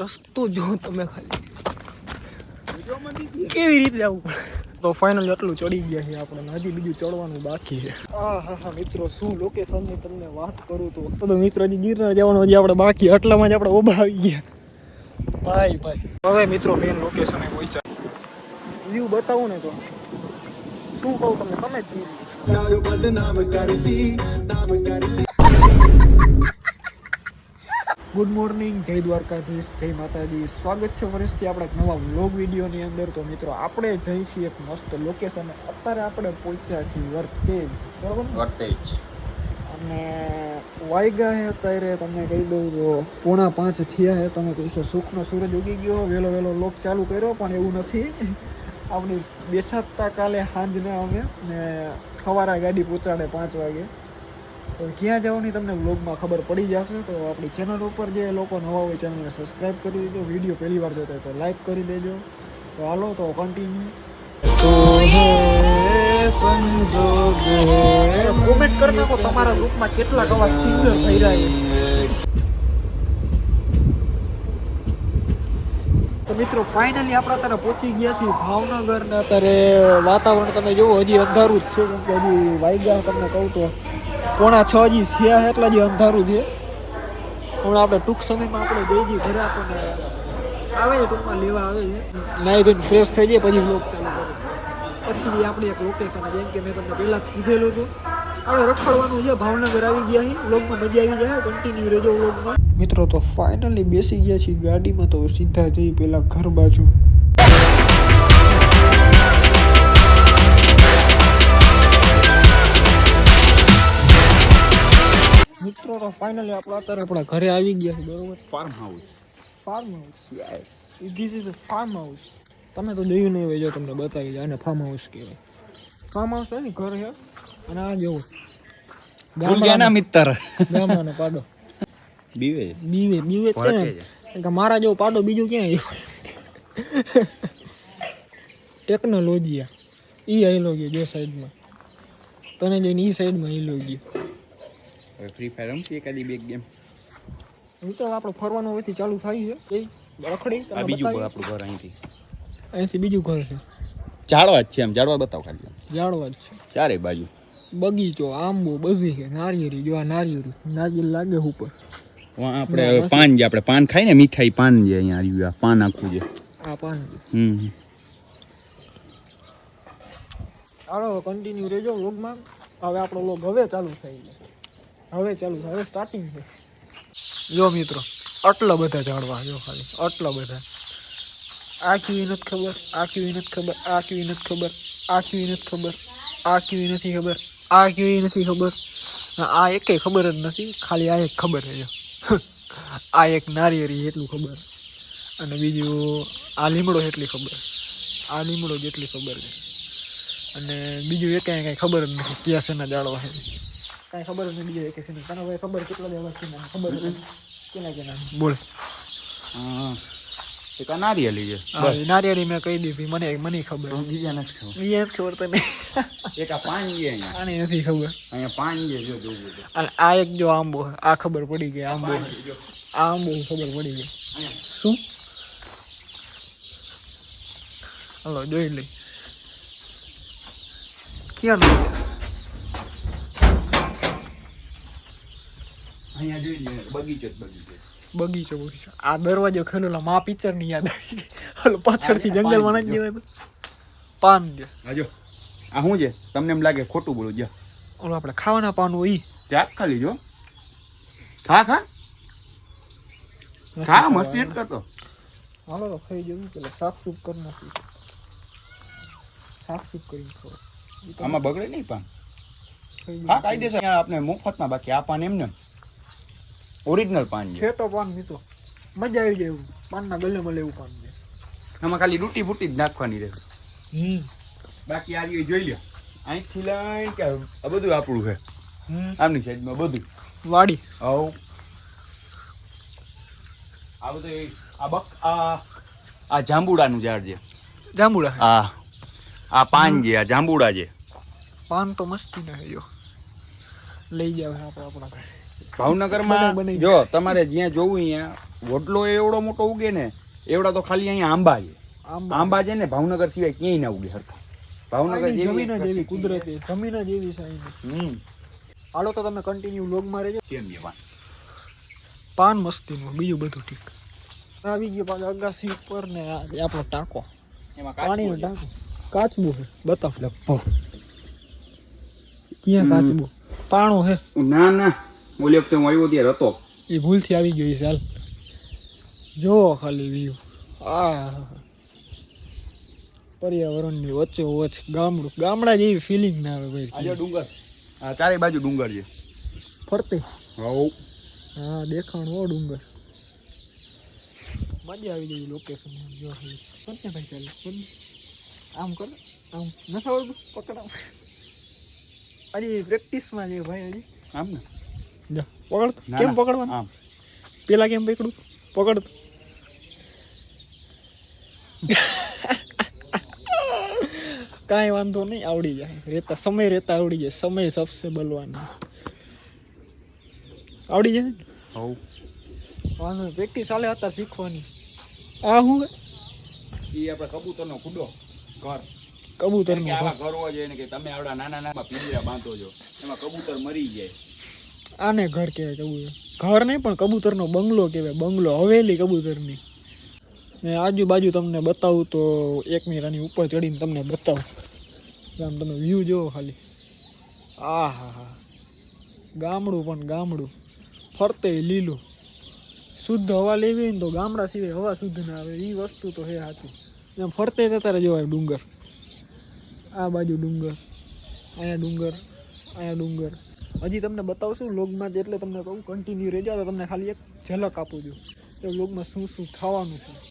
રસ્તો જો તમે ખાલી. કેવી રીતે આવવું પડે? તો ફાઇનલ એટલું ચડી ગયા છે આપણે હજી બીજું ચડવાનું બાકી છે. હા હા હા મિત્રો શું લોકેશનની તમને વાત કરું તો? તો મિત્રો હજી ગિરનાર જવાનું હજી આપણે બાકી એટલામાં જ આપણે ઊભા આવી ગયા. ભાઈ ભાઈ. હવે મિત્રો મેન એ પહોંચ્યા વ્યૂ બતાવું ને તો. શું કહું તમને તમે જ view. ગુડ મોર્નિંગ જય દ્વારકાધીશ જય માતાજી. સ્વાગત છે વર્ષથી આપણા નવા વ્લોગ વિડીયોની અંદર. તો મિત્રો આપણે જઈ છીએ એક મસ્ત લોકેશન અત્યારે આપણે પહોંચ્યા છીએ વર્તેજ. બરાબર? વર્તેજ. અને વાયગા હે અત્યારે તમને કહી દઉં તો પોણા પાંચ થયા હે. તમે કહીશો સુખનો સૂરજ ઉગી ગયો. વહેલો વહેલો લોક ચાલુ કર્યો પણ એવું નથી. આપણી બેસાતા કાલે સાંજને અમે ને સવારે ગાડી પહોંચાડે પાંચ વાગે. તો ક્યાં જવાની તમને વ્લોગમાં ખબર પડી જશે, તો આપણી ચેનલ ઉપર જે લોકો નવા હોય ચેનલને સબસ્ક્રાઈબ કરી દેજો વીડિયો પહેલી વાર જોતા તો લાઈક કરી દેજો. તો હાલો, તો કન્ટિન્યુ કોમેન્ટ કરી નાખો, તમારા ગ્રુપમાં કેટલા કવા સિંગર થઈ રહ્યા મિત્રો ફાઇનલી આપણે અત્યારે પહોંચી ગયા છીએ ભાવનગર ને અત્યારે વાતાવરણ તમે જોવો, હજી અંધારું જ છે, કેમ કે હજી વાગ્યા તમને કહું તો. પોણા છ જી થયા એટલા હજી અંધારું છે. પણ આપણે ટૂંક સમયમાં આપણે જઈ જઈએ ઘરે આપણને આવે છે ટૂંકમાં લેવા આવે છે. નાહી ધોઈને ફ્રેશ થઈ જાય પછી વ્લોગ ચાલુ કરે. પછી આપણી એક લોકેશન જેમ કે મેં તમને પહેલાં જ કીધેલું હતું. હવે રખડવાનું છે ભાવનગર આવી ગયા અહીં વ્લોગમાં મજા આવી જાય કન્ટિન્યુ રહેજો વ્લોગમાં મિત્રો તો ફાઇનલી બેસી ગયા છીએ ગાડીમાં તો સીધા જઈ પેલા ઘર બાજુ. મિત્રો તો ફાઇનલી આપણે અત્યારે આપણા ઘરે આવી ગયા છે બરોબર? Farm house farm house yes this is a farm house તમે તો જોયું નહીં હોય જો તમને બતાવી જાય અને ફાર્મ હાઉસ કહેવાય. ફાર્મ હાઉસ હોય ને ઘર છે. અને આ જેવું ગામડાના. મિત્ર ગામડાનો પાડો. બીવે. બીવે બીવે કે મારા જેવો પાડો બીજું ક્યાં આવ્યો ટેકનોલોજી આ ઈ આયલો ગયો જે સાઈડમાં. તને જોઈને ઈ સાઈડમાં આયલો ગયો. હવે ફ્રી ફાયર રમશી એકાદી બે ગેમ હું તો આપણો ફરવાનું હવેથી ચાલુ થાય છે. એ રખડી આ બીજું ઘર આપણું ઘર અહીંથી. અહીંથી બીજું ઘર છે. ઝાડવા જ છે એમ. ઝાડવા બતાવ ખાલી. જાડવા જ છે. ચારે બાજુ. બગીચો આંબો બધી છે. નારિયેરી જો આ નારિયેરી નારિયેળ લાગે ઉપર. વાં આપણે પાન જે આપણે પાન ખાઈ ને મીઠાઈ પાન જે અહીંયા આવ્યું આ પાન આખું છે આ પાન હમ. હાલો કન્ટિન્યુ રહેજો વ્લોગમાં હવે આપણો વ્લોગ હવે ચાલુ થઈ ગયો. હવે ચાલુ, હવે સ્ટાર્ટિંગ છે. જો મિત્રો, આટલા બધા ઝાડવા, જો ખાલી, આટલા બધા. આ કેવી નથી ખબર આ કેવી નથી ખબર આ કેવી નથી ખબર આ કેવી નથી ખબર આ કેવી નથી ખબર આ કેવી નથી ખબર. આ એકેય ખબર જ નથી, ખાલી આ એક ખબર છે આ એક નારિયેરી એટલું ખબર. અને બીજું, આ લીમડો એટલી ખબર. આ લીમડો જેટલી ખબર છે. અને બીજું એ કાંઈ કાંઈ ખબર જ નથી, ક્યાં શેના જાળવા છે. કાંઈ ખબર જ નહીં બીજું એક શેના. તને ભાઈ ખબર કેટલા દેવા છે મને ખબર કેના કેના. બોલ. હા. એક આ નારિયેલી છે. બસ નારિયેળી મેં કહી દીધી. મને મને ખબર બીજા નથી ખબર. બીજા નથી ખબર તને. એક આ પાન છે અહીંયા. નથી ખબર. અહીંયા પાન છે જો જોવું અને આ એક જો આંબો આ ખબર પડી ગઈ આંબો આ આંબો ખબર પડી ગઈ. શું? હલો જોઈ લઈ ક્યાં લઈ જઈશ? અહીંયા જોઈ લે બગીચો જ બગીચો. બગીચો બગીચો. આ દરવાજો ખોલેલો મા પિક્ચરની યાદ આવી ગઈ. હલો પાછળથી આ જંગલ પાનમાં જો. જ પાન છે હા આ શું છે? તમને એમ લાગે ખોટું બોલું જા. ઓલો આપણે ખાવાના પાન હોય. ચાક ખાલી જો. ખા ખા. નથી ખા મસ્તી ખાવાના. કરતો. હાલો તો ખાઈ જવું પેલા સાફ સૂફ કરી નાખી સાફ સૂફ કરીને ખાઓ. આમાં બગડે નહીં પાન. હા કાયદેસર આપણે મફતમાં બાકી આ પાન એમને. ઓરિજિનલ પાન છે. તો પાન મિત્રો મજા આવી જાય એવું. પાનના ગલે મળે એવું પાન છે. આમાં ખાલી રૂટી ફૂટી જ નાખવાની રહે. હમ. બાકી આ જોઈ લ્યો. અહીંથી લઈને કે આ બધું આપણું છે. આમની સાઈડમાં બધું. વાડી. હવ આ બધું આ બક આ આ જાંબુડાનું ઝાડ છે. જાંબુડા. આ. આ પાન છે આ જાંબુડા છે. પાન તો મસ્તી ના જો. લઈ જાવ આપણે આપણા ઘરે. ભાવનગરમાં. જો તમારે જ્યાં જોવું અહીંયા વડલો એવડો મોટો ઉગે ને એવડા તો ખાલી અહીંયા આંબા છે. આંબા. છે ને ભાવનગર સિવાય ક્યાંય ના ઉગે હરખા. ભાવનગર જમીન જ એવી કુદરતી જમીન જ એવી છે હાલો તો તમે કન્ટિન્યુ લોગમાં રહેજો. કેમ જવાન પાન મસ્તીનું બીજું બધું ઠીક. આવી ગયો પાછો અગાસી ઉપર ને આપણો ટાંકો. એમાં પાણીનો ટાંકો. કાચબો છે બતાવ. ક્યાં કાચબું? પાણો હે. ના ના. ઓલી વખતે હું આવ્યો ત્યારે હતો. એ ભૂલથી આવી ગયો ચાલ. જો ખાલી વ્યૂ. આ પર્યાવરણની વચ્ચે વચ ગામડું. ગામડા જેવી ફિલિંગ ના આવે આજે ભાઈ ડુંગર. હા ચારે બાજુ ડુંગર છે. ફરતે. હવ. હા દેખાણ હો ડુંગર. મજા આવી ગઈ લોકેશન જો કોને ભાઈ ચાલે. કોને આમ કર. આમ. નથી આવડતું? પકડ આમ હજી પ્રેક્ટિસમાં છે ભાઈ હજી. આમ ને? પકડ કેમ પકડવા પકડવાનું? આમ. પેલા કેમ પકડું પકડ. કાંઈ વાંધો નહીં આવડી જાય. રેતા સમય રેતા આવડી જાય. સમય સબસે બલવાનો. આવડી જાય ને? હવ. વાંધો નહીં પ્રેક્ટિસ હાલે હતા શીખવાની. આ શું એ આપણે કબૂતરનો કુડો ઘર. કબૂતર ઘર. હોય કે તમે આવડા નાના નાના પિંજરા બાંધો છો. એમાં કબૂતર મરી જાય. આને ઘર કહેવાય કબૂતર. ઘર નહીં, પણ કબૂતરનો બંગલો કહેવાય. બંગલો હવેલી કબૂતરની. ને આજુબાજુ તમને બતાવું તો એક આની ઉપર ચડીને તમને બતાવું. આમ તમે વ્યૂ જોવો ખાલી. આ હા હા ગામડું પણ ગામડું. ફરતે લીલું. શુદ્ધ હવા લેવી હોય ને તો ગામડા સિવાય હવા શુદ્ધ ના આવે. એ વસ્તુ તો હે સાચું. એમ ફરતે જતા જોવાય ડુંગર. આ બાજુ ડુંગર. અહીંયા ડુંગર. અહીંયા ડુંગર. હજી તમને બતાવશું લોગમાં જ એટલે તમને કહું કન્ટિન્યુ રહેજો. તો તમને ખાલી એક ઝલક આપું છું. કે લોગમાં શું શું થવાનું છે?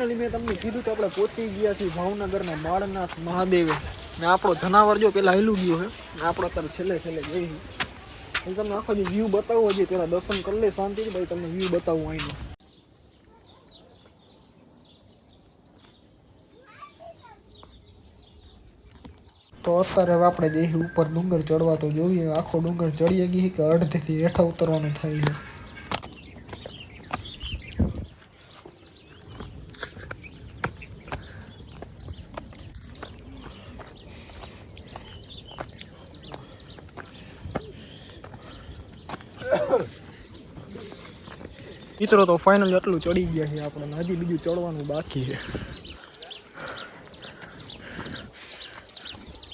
ફાઇનલી મેં તમને કીધું કે આપણે પહોંચી ગયા છીએ ભાવનગરના માળનાથ મહાદેવે. ને આપણો જનાવર જો પેલા હેલું ગયો છે આપણો અત્યારે છેલ્લે છેલ્લે જઈ હું તમને આખો જે વ્યૂ બતાવું, હજી પેલા દર્શન કરી લે શાંતિથી ભાઈ તમને વ્યૂ બતાવું અહીંનો. તો અત્યારે આપણે જે ઉપર ડુંગર ચડવા તો જોઈએ. આખો ડુંગર ચડીએ ગઈ કે અડધેથી હેઠા ઉતરવાનું થાય છે. મિત્રો, તો ફાઇનલ એટલું ચડી ગયા છે આપણે. હજી બીજું ચડવાનું બાકી છે.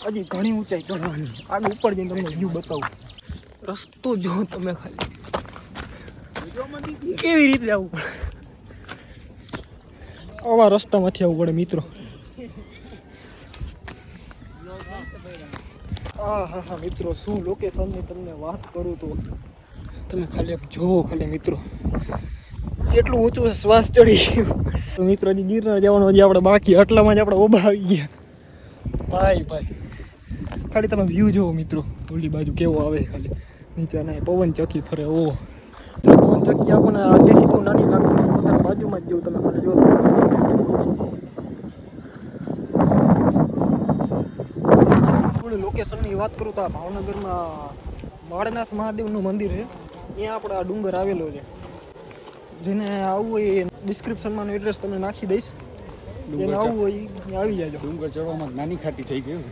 હજી ઘણી ઊંચાઈ ચડવાની. આગળ ઉપર જઈને તમને વ્યૂ બતાવું. રસ્તો જો તમે ખાલી. કેવી રીતે આવવું પડે? આવા રસ્તામાંથી આવવું પડે, મિત્રો. હા હા હા, મિત્રો, શું લોકેશનની તમને વાત કરું તો તમે ખાલી જોવો ખાલી, મિત્રો. એટલું ઊંચું શ્વાસ ચડી ગયો. મિત્રો હજી ગિરનાર જવાનું હજી આપણે બાકી, આટલામાં જ આપણે ઓબા આવી ગયા. ભાઈ ભાઈ. ખાલી તમે વ્યૂ જોવો મિત્રો. ઓલી બાજુ કેવો આવે ખાલી. નીચે ના પવન ચક્કી ફરે ઓ પવન ચક્કી આપણને આગેથી બહુ નાની લાગે બાજુમાં જ જેવું તમે ખાલી જોવો લોકેશનની વાત કરું તો આ ભાવનગરમાં માળનાથ મહાદેવનું મંદિર છે. ત્યાં આપણે આ ડુંગર આવેલો છે. જેને આવવું હોય એ ડિસ્ક્રિપ્શનમાં એડ્રેસ તમને નાખી દઈશ. જેને આવવું હોય એ ત્યાં આવી જાજો. ડુંગર ચડવામાં નાની ખાટી થઈ ગયું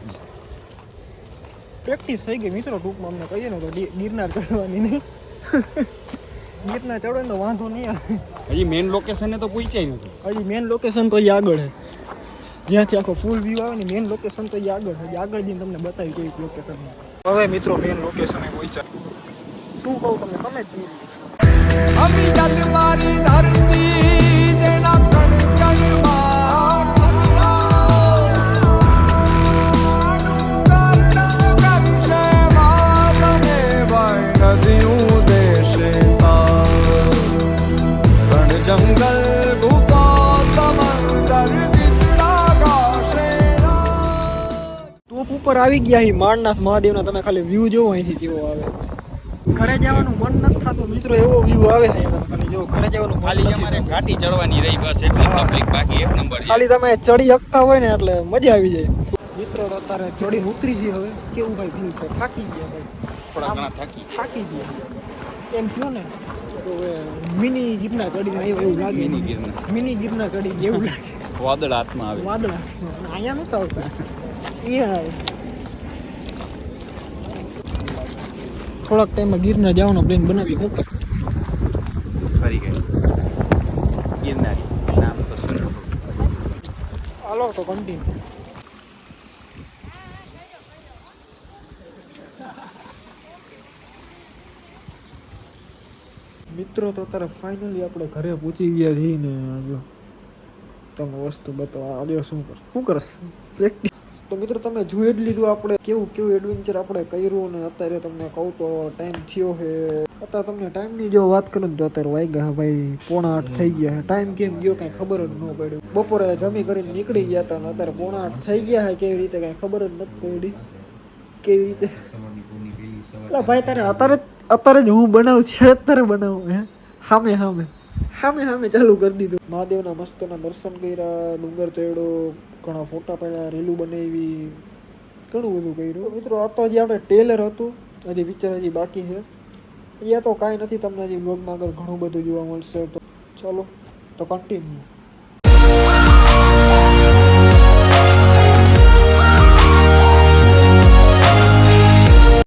પ્રેક્ટિસ થઈ ગઈ મિત્રો ટૂંકમાં અમને કહીએ ને તો ગી- ગિરનાર ચડવાની નહીં. ગિરનાર ચડવે ને તો વાંધો નહીં આવે. હજી મેઇન લોકેશને તો પહોંચ્યા નથી. હજી મેન લોકેશન તો એ આગળ છે જ્યાંથી આખો ફૂલ વ્યૂ આવે ને મેન લોકેશન તો એ આગળ છે આગળ જઈને તમને બતાવી કેવી લોકેશન હવે મિત્રો મેન લોકેશન એ પહોંચ્યા શું કહું તમને? તમે જ ઉપર આવી ગયા અહીં માળનાથ મહાદેવના તમે ખાલી વ્યૂ જોવો અહીંથી કેવો આવે. ઘરે જવાનું મન નથી થતું. મિત્રો એવો વ્યૂ આવે છે તમે જો ઘરે જવાનું ખાલી અમારે ઘાટી ચડવાની રહી બસ એટલી પબ્લિક બાકી એક નંબર ખાલી તમે ચડી શકતા હોય ને એટલે મજા આવી જાય. મિત્રો અત્યારે ચડી ઉતરી જઈએ હવે. કેવું ભાઈ ફીલ છે? થાકી ગયા ભાઈ. થોડા ઘણા થાકી થાકી ગયા. એમ થયો ને તો મિની ગિરનાર ચડીને આવ્યો એવું લાગે. મિની ગિરનાર. મિની ગિરનાર ચડી એવું લાગે. વાદળ હાથમાં આવે. વાદળા હાથમાં અહીંયા નતા આવતા. અહીંયા આવે થોડાક ટાઈમમાં ગિરનાર જવાનો પ્લેન બનાવી હું ફરી ગિરનારી. નામ તો સુરેશ હાલો તો કન્ટિન્યુ મિત્રો તો અત્યારે ફાઇનલી આપણે ઘરે પહોંચી ગયા છીએ ને જો. તમે વસ્તુ બતાવો આ જો શું કર શું કરશ? પ્રેક્ટિસ તો મિત્રો તમે જોઈ જ લીધું આપણે કેવું કેવું એડવેન્ચર આપણે કર્યું ને અત્યારે તમને કહું તો ટાઈમ થયો છે. અત્યારે તમને ટાઈમની જો વાત કરું ને તો અત્યારે વાગ્યા ભાઈ પોણા આઠ થઈ ગયા ટાઈમ કેમ ગયો કાંઈ ખબર જ ન પડી. બપોરે જમી કરીને નીકળી ગયા હતા ને અત્યારે પોણા આઠ થઈ ગયા છે. કેવી રીતે કાંઈ ખબર જ નથી પડી. કેવી રીતે? ભાઈ તારે અત્યારે અત્યારે જ હું બનાવું છે અત્યારે બનાવું હે? સામે સામે સામે સામે ચાલુ કરી દીધું. મહાદેવના મસ્તના દર્શન કર્યા, ડુંગર ચડ્યો, ઘણા ફોટા પડ્યા, રેલું બનાવી, ઘણું બધું કર્યું. મિત્રો, આ તો હજી આપણે ટેલર હતું, હજી પિક્ચર હજી બાકી છે. એ તો કાંઈ નથી, તમને હજી બ્લોગમાં આગળ ઘણું બધું જોવા મળશે તો. ચલો, તો કન્ટિન્યુ